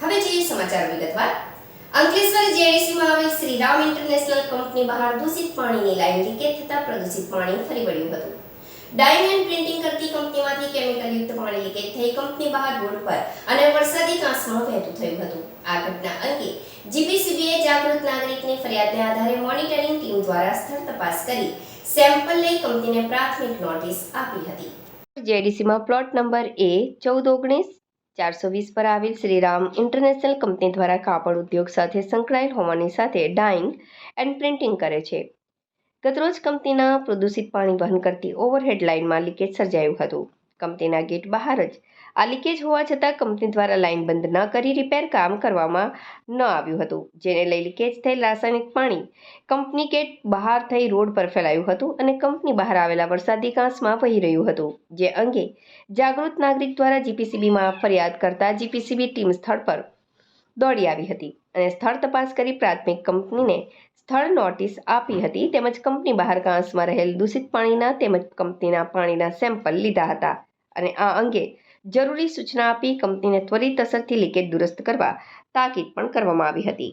હવે જોઈએ સમાચાર વિગતવાર. અંકલેશ્વર જેડીસીમાં આવેલ શ્રીરામ ઇન્ટરનેશનલ કંપની બહાર દૂષિત પાણીની લાઈન લીકેજ થતા પ્રદૂષિત પાણી ફરી વળ્યું હતું. ડાયમંડ પ્રિન્ટિંગ કરતી કંપનીમાંથી કેમિકલયુક્ત પાણી લીકેજ થઈ કંપની બહાર રોડ પર અને વરસાદી કાંસમાં વહેતું થયું હતું. આ ઘટના અંગે જીપીસીબીએ જાગૃત નાગરિકની ફરિયાદને આધારે મોનિટરિંગ ટીમ દ્વારા સ્થળ તપાસ કરી સેમ્પલ લઈ કંપનીને પ્રાથમિક નોટિસ આપી હતી. જેડીસીમાં પ્લોટ નંબર એ ચૌદ ઓગણીસ ચારસો વીસ પર આવેલ શ્રીરામ ઇન્ટરનેશનલ કંપની દ્વારા કાપડ ઉદ્યોગ સાથે સંકળાયેલ હોવાની સાથે ડાઇંગ એન્ડ પ્રિન્ટિંગ કરે છે. ગતરોજ કંપનીના પ્રદૂષિત પાણી વહન કરતી ઓવરહેડ લાઇનમાં લીકેજ સર્જાયું હતું. કંપનીના ગેટ બહાર જ. આ લીકેજ હોવા છતાં કંપની દ્વારા લાઇન બંધ ન કરી રિપેર કામ કરવામાં ન આવ્યું હતું, જેને લઈ લીકેજ થયેલ રાસાયણિક પાણી. કંપની ગેટ બહાર થઈ રોડ પર ફેલાયું હતું અને કંપની બહાર આવેલા વરસાદી કાંસમાં વહી રહ્યું હતું, જે અંગે જાગૃત નાગરિક દ્વારા જીપીસીબીમાં ફરિયાદ કરતા જીપીસીબી ટીમ સ્થળ પર દોડી આવી હતી અને સ્થળ તપાસ કરી પ્રાથમિક કંપનીને સ્થળ નોટિસ આપી હતી, તેમજ કંપની બહાર કાંસમાં રહેલ દૂષિત પાણીના તેમજ કંપનીના પાણીના સેમ્પલ લીધા હતા. અને આ અંગે જરૂરી સૂચના આપી કંપનીને ત્વરિત અસરથી લીકેજ દુરસ્ત કરવા તાકીદ પણ કરવામાં આવી હતી.